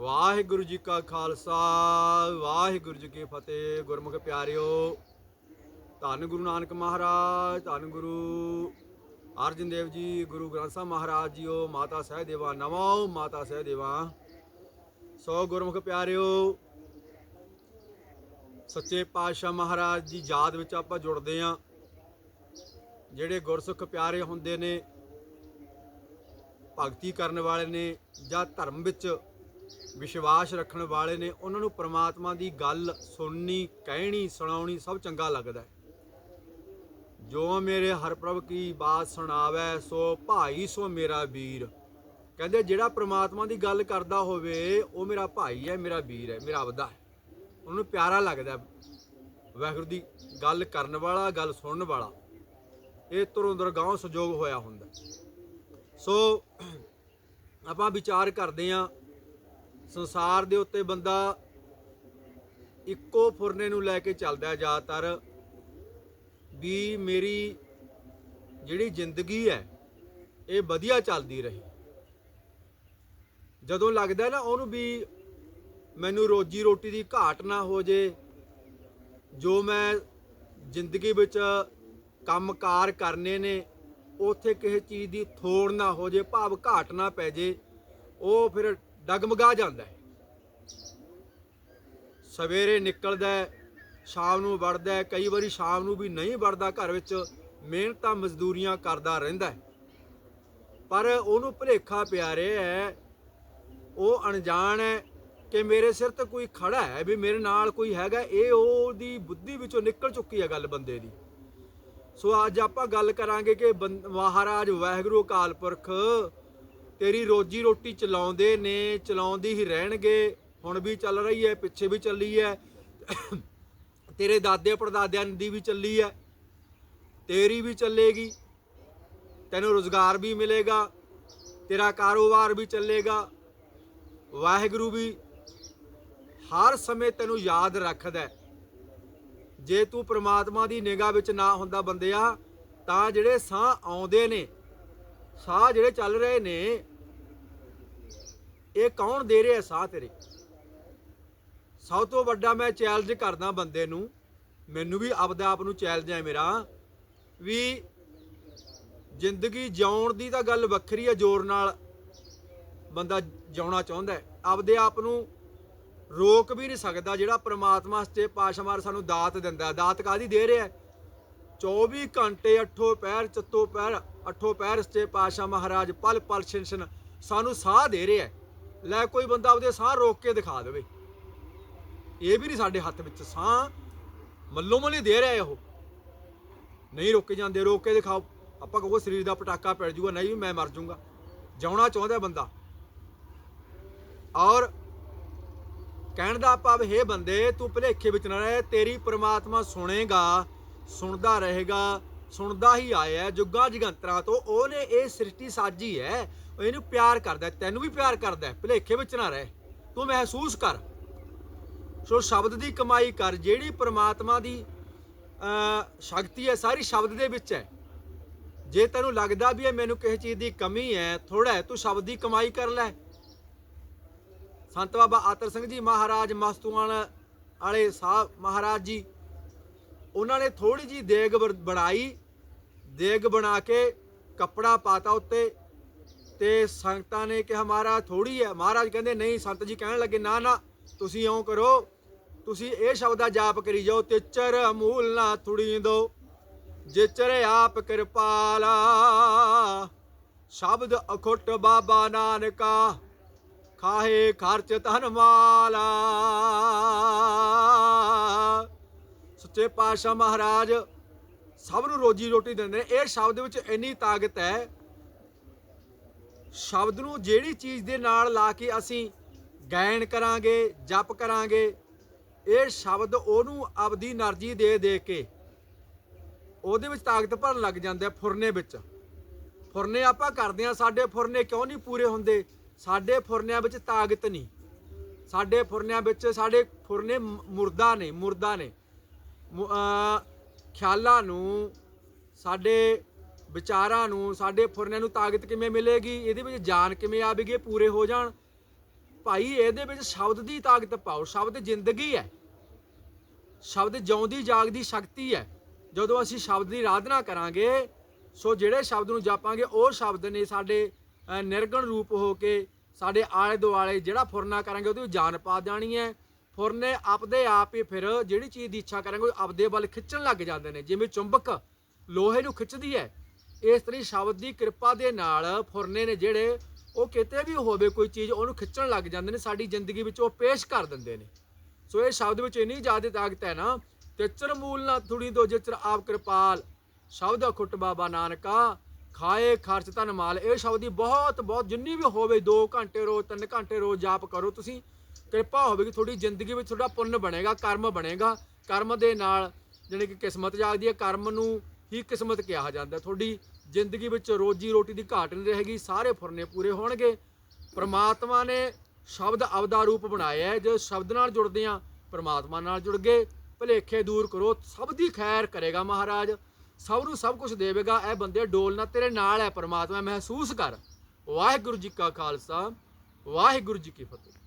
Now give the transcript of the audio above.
ਵਾਹਿਗੁਰੂ ਜੀ ਕਾ ਖਾਲਸਾ, ਵਾਹਿਗੁਰੂ ਜੀ ਕੀ ਫਤਿਹ। ਗੁਰਮੁਖ ਪਿਆਰਿਓ, ਧੰਨ ਗੁਰੂ ਨਾਨਕ ਮਹਾਰਾਜ, ਧੰਨ ਗੁਰੂ ਅਰਜਨ ਦੇਵ ਜੀ, ਗੁਰੂ ਗ੍ਰੰਥ ਸਾਹਿਬ ਮਹਾਰਾਜ ਜੀਓ, ਮਾਤਾ ਸਹਿ ਦੇਵਾ ਨਮੋ ਮਾਤਾ ਸਹਿ ਦੇਵਾ ਸੋ ਗੁਰਮੁਖ ਪਿਆਰਿਓ, ਸੱਚੇ ਪਾਤਸ਼ਾਹ ਮਹਾਰਾਜ ਦੀ ਯਾਦ ਵਿੱਚ ਆਪਾਂ ਜੁੜਦੇ ਆਂ। ਜਿਹੜੇ ਗੁਰਸੁਖ ਪਿਆਰੇ ਹੁੰਦੇ ਨੇ, ਭਗਤੀ ਕਰਨ ਵਾਲੇ ਨੇ ਜਾਂ ਧਰਮ ਵਿੱਚ ਵਿਸ਼ਵਾਸ ਰੱਖਣ ਵਾਲੇ ਨੇ ਉਹਨਾਂ ਨੂੰ ਪ੍ਰਮਾਤਮਾ ਦੀ ਗੱਲ ਸੁਣਨੀ, ਕਹਿਣੀ, ਸੁਣਾਉਣੀ ਸਭ ਚੰਗਾ ਲੱਗਦਾ ਹੈ। ਜੋ ਮੇਰੇ ਹਰਪ੍ਰਭ ਕੀ ਬਾਤ ਸੁਣਾਵੇ, ਸੋ ਭਾਈ ਸੋ ਮੇਰਾ ਵੀਰ। ਕਹਿੰਦੇ ਜਿਹੜਾ ਪ੍ਰਮਾਤਮਾ ਦੀ ਗੱਲ ਕਰਦਾ ਹੋਵੇ, ਉਹ ਮੇਰਾ ਭਾਈ ਹੈ, ਮੇਰਾ ਵੀਰ ਹੈ, ਮੇਰਾ ਅਬਦਾ ਹੈ। ਉਹਨੂੰ ਪਿਆਰਾ ਲੱਗਦਾ ਵਾਹਿਗੁਰੂ ਦੀ ਗੱਲ ਕਰਨ ਵਾਲਾ, ਗੱਲ ਸੁਣਨ ਵਾਲਾ, ਇਹ ਤੁਰੋਂ ਦਰਗਾਹ ਸੰਜੋਗ ਹੋਇਆ ਹੁੰਦਾ ਸੋ ਆਪਾਂ ਵਿਚਾਰ ਕਰਦੇ ਆਂ ਸੰਸਾਰ ਦੇ ਉੱਤੇ ਬੰਦਾ ਇੱਕੋ ਫੁਰਨੇ ਨੂੰ ਲੈ ਕੇ ਚੱਲਦਾ ਜ਼ਿਆਦਾਤਰ ਵੀ ਮੇਰੀ ਜਿਹੜੀ ਜ਼ਿੰਦਗੀ ਹੈ, ਇਹ ਵਧੀਆ ਚੱਲਦੀ ਰਹੀ। ਜਦੋਂ ਲੱਗਦਾ ਨਾ ਉਹਨੂੰ ਵੀ ਮੈਨੂੰ ਰੋਜੀ ਰੋਟੀ ਦੀ ਘਾਟ ਨਾ ਹੋ ਜੇ, ਜੋ ਮੈਂ ਜ਼ਿੰਦਗੀ ਵਿੱਚ ਕੰਮਕਾਰ ਕਰਨੇ ਨੇ, ਉਥੇ ਕਿਸੇ ਚੀਜ਼ ਦੀ ਥੋੜ ਨਾ ਹੋ ਜੇ, ਭਾਵ ਘਾਟ ਨਾ ਪੈ ਜੇ, ਉਹ ਫਿਰ ਡਗਮਗਾ ਜਾਂਦਾ ਹੈ। ਸਵੇਰੇ ਨਿਕਲਦਾ ਸ਼ਾਮ ਨੂੰ ਵੜਦਾ ਕਈ ਵਾਰੀ ਸ਼ਾਮ ਨੂੰ ਵੀ ਨਹੀਂ ਵੜਦਾ, ਘਰ ਵਿੱਚ ਮਿਹਨਤਾਂ ਮਜ਼ਦੂਰੀਆਂ ਕਰਦਾ ਰਹਿੰਦਾ ਪਰ ਉਹਨੂੰ ਭਲੇਖਾ ਪਿਆ ਰਿਹਾ ਹੈ, ਉਹ ਅਣਜਾਣ ਹੈ ਕਿ ਮੇਰੇ ਸਿਰ ਤੇ ਕੋਈ ਖੜਾ ਹੈ ਵੀ ਮੇਰੇ ਨਾਲ ਕੋਈ ਹੈਗਾ, ਇਹ ਉਹਦੀ ਬੁੱਧੀ ਵਿੱਚੋਂ ਨਿਕਲ ਚੁੱਕੀ ਹੈ ਗੱਲ ਬੰਦੇ ਦੀ। ਸੋ ਅੱਜ ਆਪਾਂ ਗੱਲ ਕਰਾਂਗੇ ਕਿ ਬੰ- ਮਹਾਰਾਜ ਵਾਹਿਗੁਰੂ ਅਕਾਲ ਪੁਰਖ ਤੇਰੀ ਰੋਜੀ ਰੋਟੀ ਚਲਾਉਂਦੇ ਨੇ, ਚਲਾਉਂਦੀ ਹੀ ਰਹਿਣਗੇ। ਹੁਣ ਵੀ ਚੱਲ ਰਹੀ ਹੈ, ਪਿੱਛੇ ਵੀ ਚੱਲੀ ਹੈ। ਤੇਰੇ ਦਾਦੇ ਪੜਦਾਦਿਆਂ ਦੀ ਵੀ ਚੱਲੀ ਹੈ। ਤੇਰੀ ਵੀ ਚੱਲੇਗੀ। ਤੈਨੂੰ ਰੋਜ਼ਗਾਰ ਵੀ ਮਿਲੇਗਾ। ਤੇਰਾ ਕਾਰੋਬਾਰ ਵੀ ਚੱਲੇਗਾ। ਵਾਹਿਗੁਰੂ ਵੀ ਹਰ ਸਮੇਂ ਤੈਨੂੰ ਯਾਦ ਰੱਖਦਾ ਜੇ ਤੂੰ ਪ੍ਰਮਾਤਮਾ ਦੀ ਨਿਗਾਹ ਵਿੱਚ ਨਾ ਹੁੰਦਾ ਬੰਦਿਆ, ਤਾਂ ਜਿਹੜੇ ਸਾਹ ਆਉਂਦੇ ਨੇ, ਸਾਹ ਜਿਹੜੇ ਚੱਲ ਰਹੇ ਨੇ ਇਹ ਕੌਣ ਦੇ ਰਿਹਾ ਸਾਹ ਤੇਰੇ? ਸਭ ਤੋਂ ਵੱਡਾ ਮੈਂ ਚੈਲੰਜ ਕਰਦਾ ਬੰਦੇ ਨੂੰ, ਮੈਨੂੰ ਵੀ ਆਪਦੇ ਆਪ ਨੂੰ ਚੈਲੰਜ ਹੈ ਮੇਰਾ, ਵੀ ਜ਼ਿੰਦਗੀ ਜਿਉਣ ਦੀ ਤਾਂ ਗੱਲ ਵੱਖਰੀ ਹੈ, ਜ਼ੋਰ ਨਾਲ ਬੰਦਾ ਜਿਉਣਾ ਚਾਹੁੰਦਾ ਹੈ। ਆਪਦੇ ਆਪ ਨੂੰ ਰੋਕ ਵੀ ਨਹੀਂ ਸਕਦਾ ਜਿਹੜਾ ਪ੍ਰਮਾਤਮਾ ਸੱਚੇ ਪਾਤਸ਼ਾਹ ਮਾਰ ਸਾਨੂੰ ਦਾਤ ਦਿੰਦਾ ਦਾਤ ਕਾਦੀ ਦੇ ਰਿਹਾ ਹੈ? 24 ਘੰਟੇ ਅੱਠੋ ਪੈਰ ਚੱਤੋ ਪੈਰ, ਅੱਠੋ ਪੈਰ ਸੱਚੇ ਪਾਤਸ਼ਾਹ ਮਹਾਰਾਜ ਪਲ ਪਲ ਛਿਨ ਛਿਨ ਸਾਨੂੰ ਸਾਹ ਦੇ ਰਿਹਾ ਲੈ ਕੋਈ ਬੰਦਾ ਉਹਦੇ ਸਾਹ ਰੋਕ ਕੇ ਦਿਖਾ ਦੇਵੇ। ਇਹ ਵੀ ਨਹੀਂ ਸਾਡੇ ਹੱਥ ਵਿੱਚ ਸਾਹ। ਮੱਲੋ ਮੱਲੀ ਦੇ ਰਿਹਾ ਉਹ। ਨਹੀਂ ਰੋਕੇ ਜਾਂਦੇ, ਰੋਕ ਕੇ ਦਿਖਾਓ। ਆਪਾਂ ਕਹੋ ਸਰੀਰ ਦਾ ਪਟਾਕਾ ਪੈ ਜੂਗਾ, ਨਹੀਂ ਮੈਂ ਮਰ ਜਾਊਂਗਾ ਜਿਉਣਾ ਚਾਹੁੰਦਾ ਬੰਦਾ। ਔਰ ਕਹਿਣ ਦਾ ਭਾਵ, ਹੈ ਬੰਦੇ, ਤੂੰ ਭੁਲੇਖੇ ਵਿੱਚ ਨਾ ਰਹਿ। ਤੇਰੀ ਪ੍ਰਮਾਤਮਾ ਸੁਣੇਗਾ, ਸੁਣਦਾ ਰਹੇਗਾ, ਸੁਣਦਾ ਹੀ ਆਇਆ ਹੈ। ਜੁਗਾਂ ਜਗੰਤਰਾਂ ਤੋਂ ਉਹਨੇ ਇਹ ਸ੍ਰਿਸ਼ਟੀ ਸਾਜੀ ਹੈ। ਉਹ ਇਹਨੂੰ ਪਿਆਰ ਕਰਦਾ ਤੈਨੂੰ ਵੀ ਪਿਆਰ ਕਰਦਾ ਹੈ, ਭੁਲੇਖੇ ਵਿੱਚ ਨਾ ਰਹਿ। ਤੂੰ ਮਹਿਸੂਸ ਕਰ। ਸੋ ਸ਼ਬਦ ਦੀ ਕਮਾਈ ਕਰ ਜਿਹੜੀ ਪ੍ਰਮਾਤਮਾ ਦੀ ਸ਼ਕਤੀ ਹੈ ਸਾਰੀ ਸ਼ਬਦ ਦੇ ਵਿੱਚ ਹੈ। ਜੇ ਤੈਨੂੰ ਲੱਗਦਾ ਵੀ ਇਹ ਮੈਨੂੰ ਕਿਸੇ ਚੀਜ਼ ਦੀ ਕਮੀ ਹੈ ਥੋੜਾ ਹੈ ਤੂੰ ਸ਼ਬਦ ਦੀ ਕਮਾਈ ਕਰ ਲੈ। ਸੰਤ ਬਾਬਾ ਆਤਰ ਸਿੰਘ ਜੀ ਮਹਾਰਾਜ ਮਸਤੂਆਣ ਵਾਲੇ ਸਾਹਿਬ ਮਹਾਰਾਜ ਜੀ ਉਹਨਾਂ ਨੇ ਥੋੜੀ ਜੀ ਦੇਗ ਬਣਾਈ। ਦੇਗ ਬਣਾ ਕੇ ਕੱਪੜਾ ਪਾਤਾ ਉੱਤੇ। ਤੇ ਸੰਗਤਾਂ ਨੇ ਕਿਹਾ, ਮਹਾਰਾਜ ਥੋੜੀ ਹੈ। ਮਹਾਰਾਜ ਕਹਿੰਦੇ, ਨਹੀਂ, ਸੰਤ ਜੀ ਕਹਿਣ ਲੱਗੇ, ਨਾ ਨਾ, ਤੁਸੀਂ ਇਉਂ ਕਰੋ। ਤੁਸੀਂ ਇਹ ਸ਼ਬਦ ਦਾ ਜਾਪ ਕਰੀ ਜਾਓ ਤੇ ਚਰ ਅਮੂਲ ਨਾ ਥੁੜੀ ਦੋ। ਚਰੇ ਆਪ ਕਿਰਪਾਲਾ, ਸ਼ਬਦ ਅਖੁੱਟ ਬਾਬਾ ਨਾਨਕਾ, ਖਾਹੇ ਖਰਚ ਧਨ ਮਾਲਾ। ਸੱਚੇ ਪਾਤਸ਼ਾਹ ਮਹਾਰਾਜ, ਸਭ ਨੂੰ ਰੋਜੀ ਰੋਟੀ ਦਿੰਦੇ ਨੇ। ਇਹ ਸ਼ਬਦ ਵਿੱਚ ਇੰਨੀ ਤਾਕਤ ਹੈ ਸ਼ਬਦ ਨੂੰ ਜਿਹੜੀ ਚੀਜ਼ ਦੇ ਨਾਲ ਲਾ ਕੇ ਅਸੀਂ ਗਾਇਨ ਕਰਾਂਗੇ, ਜਪ ਕਰਾਂਗੇ, ਇਹ ਸ਼ਬਦ ਉਹਨੂੰ ਆਪਦੀ એનર્ਜੀ ਦੇ ਦੇ ਕੇ ਉਹਦੇ ਵਿੱਚ ਤਾਕਤ ਭਰਨ ਲੱਗ ਜਾਂਦਾ ਫੁਰਨੇ ਵਿੱਚ। ਫੁਰਨੇ ਆਪਾਂ ਕਰਦੇ ਆ ਸਾਡੇ ਫੁਰਨੇ ਕਿਉਂ ਨਹੀਂ ਪੂਰੇ ਹੁੰਦੇ? ਸਾਡੇ ਫੁਰਨਿਆਂ ਵਿੱਚ ਤਾਕਤ ਨਹੀਂ। ਸਾਡੇ ਫੁਰਨਿਆਂ ਵਿੱਚ, ਸਾਡੇ ਫੁਰਨੇ ਮੁਰਦਾ ਨੇ ਮੁਰਦਾ ਨੇ। ਖਿਆਲਾਂ ਨੂੰ ਸਾਡੇ ਵਿਚਾਰਾਂ ਨੂੰ, ਸਾਡੇ ਫੁਰਨਿਆਂ ਨੂੰ ਤਾਕਤ ਕਿਵੇਂ ਮਿਲੇਗੀ, ਇਹਦੇ ਵਿੱਚ ਜਾਨ ਕਿਵੇਂ ਆਵੇਗੀ ਪੂਰੇ ਹੋ ਜਾਣ। ਭਾਈ, ਇਹਦੇ ਵਿੱਚ ਸ਼ਬਦ ਦੀ ਤਾਕਤ ਪਾਓ, ਸ਼ਬਦ ਜ਼ਿੰਦਗੀ ਹੈ। ਸ਼ਬਦ ਜਿਉਂਦੀ ਜਾਗਦੀ ਸ਼ਕਤੀ ਹੈ। ਜਦੋਂ ਅਸੀਂ ਸ਼ਬਦ ਦੀ ਆਰਾਧਨਾ ਕਰਾਂਗੇ, ਸੋ ਜਿਹੜੇ ਸ਼ਬਦ ਨੂੰ ਜਾਪਾਂਗੇ, ਉਹ ਸ਼ਬਦ ਨੇ ਸਾਡੇ ਨਿਰਗਣ ਰੂਪ ਹੋ ਕੇ ਸਾਡੇ ਆਲੇ ਦੁਆਲੇ ਜਿਹੜਾ ਫੁਰਨਾ ਕਰਾਂਗੇ, ਉਹਦੀ ਜਾਨ ਪਾ ਜਾਣੀ ਹੈ। ਫੁਰਨੇ ਆਪਦੇ ਆਪ ਹੀ ਫਿਰ ਜਿਹੜੀ ਚੀਜ਼ ਦੀ ਇੱਛਾ ਕਰਾਂਗੇ, ਉਹ ਆਪਦੇ ਵੱਲ ਖਿੱਚਣ ਲੱਗ ਜਾਂਦੇ ਨੇ। ਜਿਵੇਂ ਚੁੰਬਕ, ਲੋਹੇ ਨੂੰ ਖਿੱਚਦੀ ਹੈ। ਇਸ ਤਰੀ ਸ਼ਬਦ ਦੀ ਕਿਰਪਾ ਦੇ ਨਾਲ ਫੁਰਨੇ ਨੇ ਜਿਹੜੇ, ਉਹ ਕਿਤੇ ਵੀ ਹੋਵੇ ਕੋਈ ਚੀਜ਼, ਉਹਨੂੰ ਖਿੱਚਣ ਲੱਗ ਜਾਂਦੇ ਨੇ, ਸਾਡੀ ਜ਼ਿੰਦਗੀ ਵਿੱਚ ਉਹ ਪੇਸ਼ ਕਰ ਦਿੰਦੇ ਨੇ। ਸੋ ਇਹ ਸ਼ਬਦ ਵਿੱਚ ਇੰਨੀ ਜ਼ਿਆਦਾ ਤਾਕਤ ਹੈ ਨਾ, ਤੇ ਮੂਲ ਨਾ ਥੁੜੀ ਦੋ ਜਿਚਰ ਆਪ ਕਿਰਪਾਲ, ਸ਼ਬਦ ਅਖੁੱਟ ਬਾਬਾ ਨਾਨਕਾ ਖਾਏ ਖਰਚ ਤਨ ਮਾਲ। ਇਹ ਸ਼ਬਦ ਦੀ ਬਹੁਤ ਬਹੁਤ, ਜਿੰਨੀ ਵੀ ਹੋਵੇ 2 ਘੰਟੇ ਰੋਜ਼ 3 ਘੰਟੇ ਰੋਜ਼ ਜਾਪ ਕਰੋ ਤੁਸੀਂ। ਕਿਰਪਾ ਹੋਵੇਗੀ, ਤੁਹਾਡੀ ਜ਼ਿੰਦਗੀ ਵਿੱਚ ਤੁਹਾਡਾ ਪੁੰਨ ਬਣੇਗਾ, ਕਰਮ ਬਣੇਗਾ। ਕਰਮ ਦੇ ਨਾਲ, ਜਾਣੀ ਕਿ ਕਿਸਮਤ ਜਾਗਦੀ ਹੈ, ਕਰਮ ਨੂੰ ਹੀ ਕਿਸਮਤ ਕਿਹਾ ਜਾਂਦਾ। ਤੁਹਾਡੀ ਜ਼ਿੰਦਗੀ ਵਿੱਚ ਰੋਜੀ ਰੋਟੀ ਦੀ ਘਾਟ ਨਹੀਂ ਰਹੇਗੀ, ਸਾਰੇ ਫੁਰਨੇ ਪੂਰੇ ਹੋਣਗੇ। ਪ੍ਰਮਾਤਮਾ ਨੇ ਸ਼ਬਦ ਅਵਦਾ ਰੂਪ ਬਣਾਇਆ ਹੈ, ਜੇ ਸ਼ਬਦ ਨਾਲ ਜੁੜਦੇ ਆ ਪ੍ਰਮਾਤਮਾ ਨਾਲ ਜੁੜ ਗਏ। ਭਲੇਖੇ ਦੂਰ ਕਰੋ, ਸਭ ਦੀ ਖੈਰ ਕਰੇਗਾ ਮਹਾਰਾਜ। ਸਭ ਨੂੰ ਸਭ ਕੁਝ ਦੇਵੇਗਾ, ਇਹ ਬੰਦੇ ਡੋਲਣਾ ਤੇਰੇ ਨਾਲ ਹੈ, ਪ੍ਰਮਾਤਮਾ, ਮਹਿਸੂਸ ਕਰ। ਵਾਹਿਗੁਰੂ ਜੀ ਕਾ ਖਾਲਸਾ, ਵਾਹਿਗੁਰੂ ਜੀ ਕੀ ਫਤਿਹ।